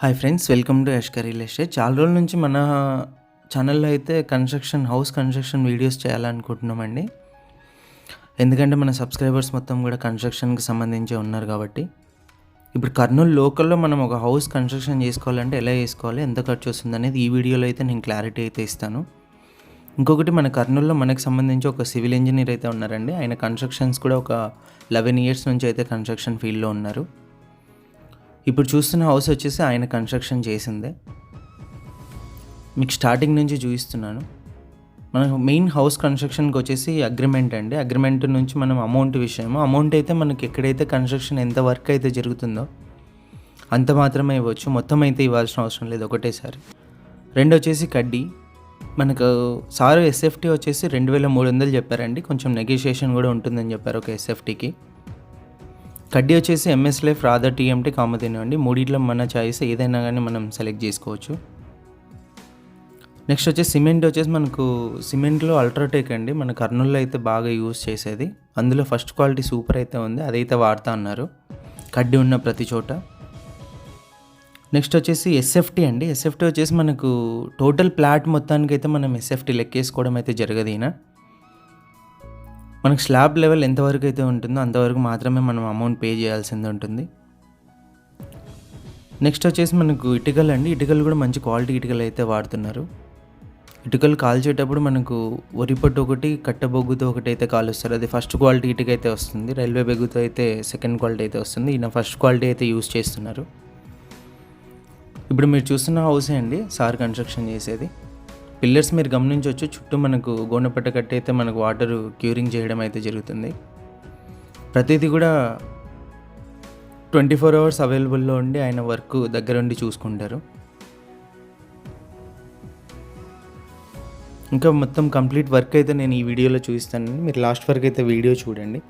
Hi friends welcome to Yashka real estate చాలా రోజుల నుంచి మన ఛానల్లో అయితే కన్స్ట్రక్షన్ హౌస్ కన్స్ట్రక్షన్ వీడియోస్ చేయాలనుకుంటున్నామండి ఎందుకంటే మన సబ్స్క్రైబర్స్ మొత్తం కూడా కన్స్ట్రక్షన్కి సంబంధించి ఉన్నారు కాబట్టి. ఇప్పుడు కర్నూలు లోకల్లో మనం ఒక హౌస్ కన్స్ట్రక్షన్ చేసుకోవాలంటే ఎలా చేసుకోవాలి ఎంత ఖర్చు వస్తుంది అనేది ఈ వీడియోలో అయితే నేను క్లారిటీ అయితే ఇస్తాను. ఇంకొకటి మన కర్నూలులో మనకు సంబంధించి ఒక సివిల్ ఇంజనీర్ అయితే ఉన్నారండి. ఆయన కన్స్ట్రక్షన్స్ కూడా ఒక లెవెన్ ఇయర్స్ నుంచి అయితే కన్స్ట్రక్షన్ ఫీల్డ్లో ఉన్నారు. ఇప్పుడు చూస్తున్న హౌస్ వచ్చేసి ఆయన కన్స్ట్రక్షన్ చేసిందే. మీకు స్టార్టింగ్ నుంచి చూపిస్తున్నాను. మన మెయిన్ హౌస్ కన్స్ట్రక్షన్కి వచ్చేసి అగ్రిమెంట్ అండి. అగ్రిమెంట్ నుంచి మనం అమౌంట్ విషయము. అమౌంట్ అయితే మనకి ఎక్కడైతే కన్స్ట్రక్షన్ ఎంత వర్క్ అయితే జరుగుతుందో అంత మాత్రమే ఇవ్వచ్చు. మొత్తం అయితే ఇవ్వాల్సిన అవసరం లేదు ఒకటేసారి. రెండు వచ్చేసి కడ్డీ. మనకు సార్ ఎస్ఎఫ్టీ వచ్చేసి రెండు వేల మూడు వందలు చెప్పారండి. కొంచెం నెగోషియేషన్ కూడా ఉంటుందని చెప్పారు ఒక ఎస్ఎఫ్టీకి కడ్డీ వచ్చేసి MS life Radha TMT Kamadhenu అండి. మూడిట్లో మన చాయిస్ ఏదైనా కానీ మనం సెలెక్ట్ చేసుకోవచ్చు. నెక్స్ట్ వచ్చేసి సిమెంట్ వచ్చేసి మనకు సిమెంట్లో అల్ట్రాటెక్ అండి. మన కర్నూలులో అయితే బాగా యూస్ చేసేది. అందులో ఫస్ట్ క్వాలిటీ సూపర్ అయితే ఉంది. అదైతే వాడతా అన్నారు. కడ్డీ ఉన్న ప్రతి చోట. నెక్స్ట్ వచ్చేసి ఎస్ఎఫ్టీ అండి. ఎస్ఎఫ్టీ వచ్చేసి మనకు టోటల్ ప్లాట్ మొత్తానికి అయితే మనం ఎస్ఎఫ్టీ లెక్కేసుకోవడం అయితే జరగదు ఈయన. మనకు స్లాబ్ లెవెల్ ఎంతవరకు అయితే ఉంటుందో అంతవరకు మాత్రమే మనం అమౌంట్ పే చేయాల్సింది ఉంటుంది. నెక్స్ట్ వచ్చేసి మనకు ఇటుకలు అండి. ఇటుకలు కూడా మంచి క్వాలిటీ ఇటుకలు అయితే వాడుతున్నారు. ఇటుకలు కాల్చేటప్పుడు మనకు వరి పొట్టు ఒకటి కట్టబొగ్గుతో ఒకటి అయితే కాలుస్తారు. అది ఫస్ట్ క్వాలిటీ ఇటుక అయితే వస్తుంది. రైల్వే బెగ్గుతో అయితే సెకండ్ క్వాలిటీ అయితే వస్తుంది. ఈయన ఫస్ట్ క్వాలిటీ అయితే యూస్ చేస్తున్నారు. ఇప్పుడు మీరు చూస్తున్న హౌసే అండి? సార్ కన్స్ట్రక్షన్ చేసేది. పిల్లర్స్ మీరు గమనించవచ్చు. చుట్టూ మనకు గోనెపట్ట కట్టి అయితే మనకు వాటర్ క్యూరింగ్ చేయడం అయితే జరుగుతుంది. ప్రతిదీ కూడా ట్వంటీ ఫోర్ అవర్స్ అవైలబుల్లో ఉండి ఆయన వర్క్ దగ్గరుండి చూసుకుంటారు. ఇంకా మొత్తం కంప్లీట్ వర్క్ అయితే నేను ఈ వీడియోలో చూపిస్తానండి. మీరు లాస్ట్ వరకు అయితే వీడియో చూడండి.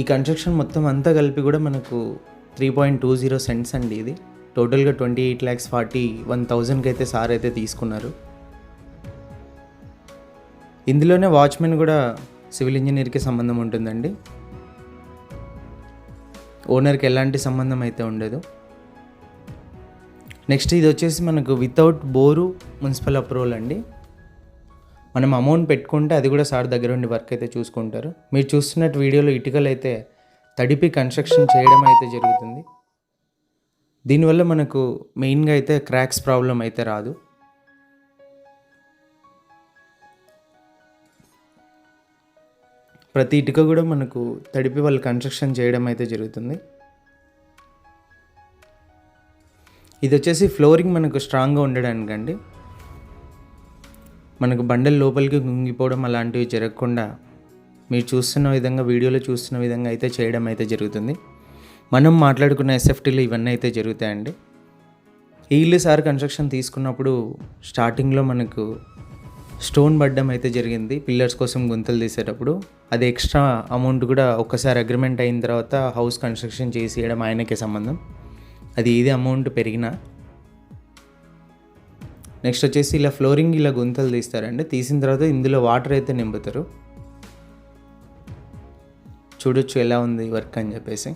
ఈ కన్స్ట్రక్షన్ మొత్తం అంతా కలిపి కూడా మనకు three point two zero cents అండి ఇది. టోటల్గా twenty eight lakhs forty one థౌజండ్కి అయితే సార్ అయితే తీసుకున్నారు. ఇందులోనే వాచ్మెన్ కూడా సివిల్ ఇంజనీర్కి సంబంధం ఉంటుందండి. ఓనర్కి ఎలాంటి సంబంధం అయితే ఉండదు. నెక్స్ట్ ఇది వచ్చేసి మనకు వితౌట్ బోరు మున్సిపల్ అప్రూవల్ అండి. మనం అమౌంట్ పెట్టుకుంటే అది కూడా సార్ దగ్గర ఉండి వర్క్ అయితే చూసుకుంటారు. మీరు చూస్తున్నట్టు వీడియోలో ఇటుకలు అయితే తడిపి కన్స్ట్రక్షన్ చేయడం అయితే జరుగుతుంది. దీనివల్ల మనకు మెయిన్గా అయితే క్రాక్స్ ప్రాబ్లం అయితే రాదు. ప్రతి ఇటుక కూడా మనకు తడిపి వాళ్ళు కన్స్ట్రక్షన్ చేయడం అయితే జరుగుతుంది. ఇది వచ్చేసి ఫ్లోరింగ్ మనకు స్ట్రాంగ్గా ఉండడానికండి. మనకు బండలు లోపలికి కుంగిపోవడం అలాంటివి జరగకుండా మీరు చూస్తున్న విధంగా వీడియోలో చూస్తున్న విధంగా అయితే చేయడం అయితే జరుగుతుంది. మనం మాట్లాడుకున్న ఎస్ఎఫ్టీలు ఇవన్నీ అయితే జరుగుతాయండి. ఈ ఇల్లు సార్ కన్స్ట్రక్షన్ తీసుకున్నప్పుడు స్టార్టింగ్లో మనకు స్టోన్ పడ్డం అయితే జరిగింది. పిల్లర్స్ కోసం గుంతలు తీసేటప్పుడు అది ఎక్స్ట్రా అమౌంట్ కూడా ఒక్కసారి అగ్రిమెంట్ అయిన తర్వాత హౌస్ కన్స్ట్రక్షన్ చేసేయడం ఆయనకే సంబంధం. అది ఇది అమౌంట్ పెరిగినా. నెక్స్ట్ వచ్చేసి ఇలా ఫ్లోరింగ్ ఇలా గుంతలు తీస్తారండి. తీసిన తర్వాత ఇందులో వాటర్ అయితే నింపుతారు. చూడొచ్చు ఎలా ఉంది వర్క్ అని చెప్పేసి.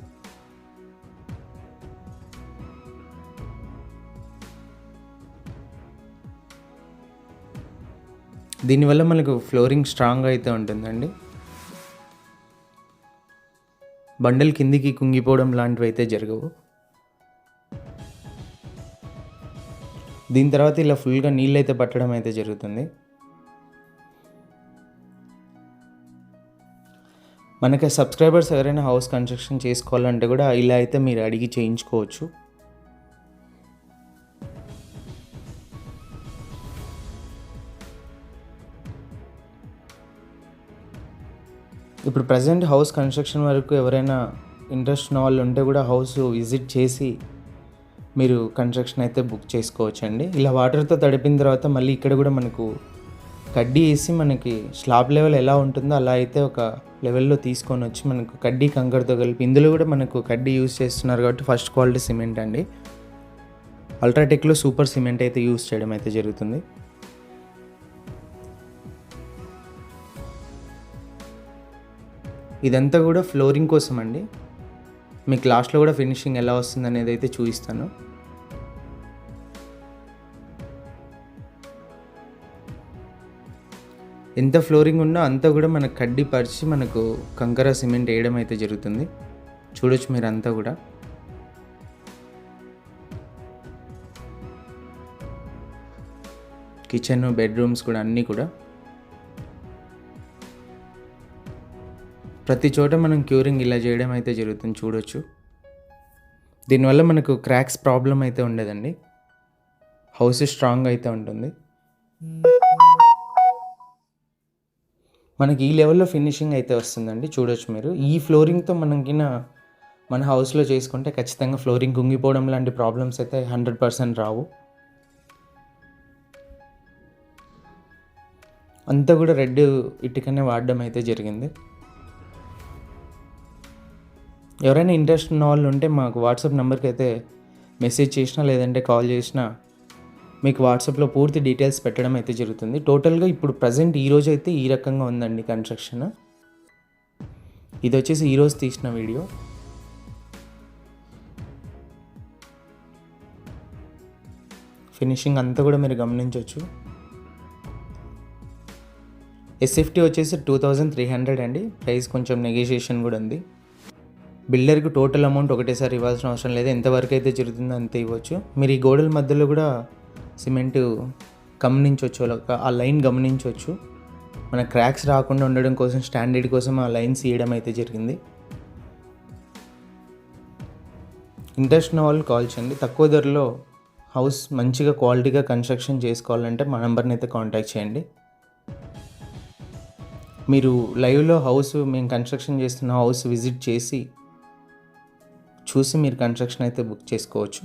దీనివల్ల మనకు ఫ్లోరింగ్ స్ట్రాంగ్ అయితే ఉంటుందండి. బండలు కిందికి కుంగిపోవడం లాంటివి అయితే జరగవు. దీని తర్వాత ఇలా ఫుల్గా నీళ్ళు అయితే పట్టడం అయితే జరుగుతుంది. మనకి సబ్స్క్రైబర్స్ ఎవరైనా హౌస్ కన్స్ట్రక్షన్ చేసుకోవాలంటే కూడా ఇలా అయితే మీరు అడిగి చేయించుకోవచ్చు. ఇప్పుడు ప్రజెంట్ హౌస్ కన్స్ట్రక్షన్ వరకు ఎవరైనా ఇంట్రెస్ట్ ఉన్న వాళ్ళు ఉంటే కూడా హౌస్ విజిట్ చేసి మీరు కన్స్ట్రక్షన్ అయితే బుక్ చేసుకోవచ్చు అండి ఇలా వాటర్తో తడిపిన తర్వాత మళ్ళీ ఇక్కడ కూడా మనకు కడ్డీ వేసి మనకి స్లాబ్ లెవెల్ ఎలా ఉంటుందో అలా అయితే ఒక లెవెల్లో తీసుకొని వచ్చి మనకు కడ్డీ కంకర్తో కలిపి ఇందులో కూడా మనకు కడ్డీ యూస్ చేస్తున్నారు కాబట్టి ఫస్ట్ క్వాలిటీ సిమెంట్ అండి. అల్ట్రాటెక్లో సూపర్ సిమెంట్ అయితే యూస్ చేయడం అయితే జరుగుతుంది. ఇదంతా కూడా ఫ్లోరింగ్ కోసం అండి మీకు లాస్ట్లో కూడా ఫినిషింగ్ ఎలా వస్తుంది అనేది అయితే చూపిస్తాను. ఎంత ఫ్లోరింగ్ ఉన్నా అంతా కూడా మనకు కడ్డీ పరిచి మనకు కంకర సిమెంట్ వేయడం అయితే జరుగుతుంది. చూడొచ్చు మీరు అంతా కూడా. కిచెన్ బెడ్రూమ్స్ కూడా అన్నీ కూడా. ప్రతి చోట మనం క్యూరింగ్ ఇలా చేయడం అయితే జరుగుతుంది చూడొచ్చు. దీనివల్ల మనకు క్రాక్స్ ప్రాబ్లం అయితే ఉండదండి. హౌస్ స్ట్రాంగ్ అయితే ఉంటుంది. మనకి ఈ లెవెల్లో ఫినిషింగ్ అయితే వస్తుందండి చూడొచ్చు మీరు. ఈ ఫ్లోరింగ్తో మనకిన మన హౌస్లో చేసుకుంటే ఖచ్చితంగా ఫ్లోరింగ్ కుంగిపోవడం లాంటి ప్రాబ్లమ్స్ అయితే హండ్రెడ్ పర్సెంట్ రావు. అంతా కూడా రెడ్ ఇటుకనే వాడడం అయితే జరిగింది. ఎవరైనా ఇంట్రెస్ట్ ఉన్న వాళ్ళు ఉంటే మాకు వాట్సాప్ నెంబర్కి అయితే మెసేజ్ చేసినా లేదంటే కాల్ చేసినా మీకు వాట్సాప్లో పూర్తి డీటెయిల్స్ పెట్టడం అయితే జరుగుతుంది. టోటల్గా ఇప్పుడు ప్రజెంట్ ఈ రోజు అయితే ఈ రకంగా ఉందండి కన్స్ట్రక్షన్. ఇది వచ్చేసి ఈరోజు తీసిన వీడియో. ఫినిషింగ్ అంతా కూడా మీరు గమనించవచ్చు. ఎస్ఎఫ్టీ వచ్చేసి టూ థౌజండ్ త్రీ హండ్రెడ్ అండి. ప్రైస్ కొంచెం నెగోషియేషన్ కూడా ఉంది. బిల్డర్కి టోటల్ అమౌంట్ ఒకటేసారి ఇవ్వాల్సిన అవసరం లేదు. ఎంతవరకు అయితే జరుగుతుందో అంతే ఇవ్వచ్చు. మీరు ఈ గోడల మధ్యలో కూడా సిమెంట్ గమనించవచ్చు. అలా- ఆ లైన్ గమనించవచ్చు. మన క్రాక్స్ రాకుండా ఉండడం కోసం స్టాండర్డ్ కోసం ఆ లైన్స్ ఇవ్వడం అయితే జరిగింది. ఇంట్రెస్ట్ ఉన్న వాళ్ళు కాల్ చేయండి. తక్కువ ధరలో హౌస్ మంచిగా క్వాలిటీగా కన్స్ట్రక్షన్ చేసుకోవాలంటే మా నెంబర్ని అయితే కాంటాక్ట్ చేయండి. మీరు లైవ్లో హౌస్ మేము కన్స్ట్రక్షన్ చేస్తున్న హౌస్ విజిట్ చేసి చూసి మీరు కన్స్ట్రక్షన్ అయితే బుక్ చేసుకోవచ్చు.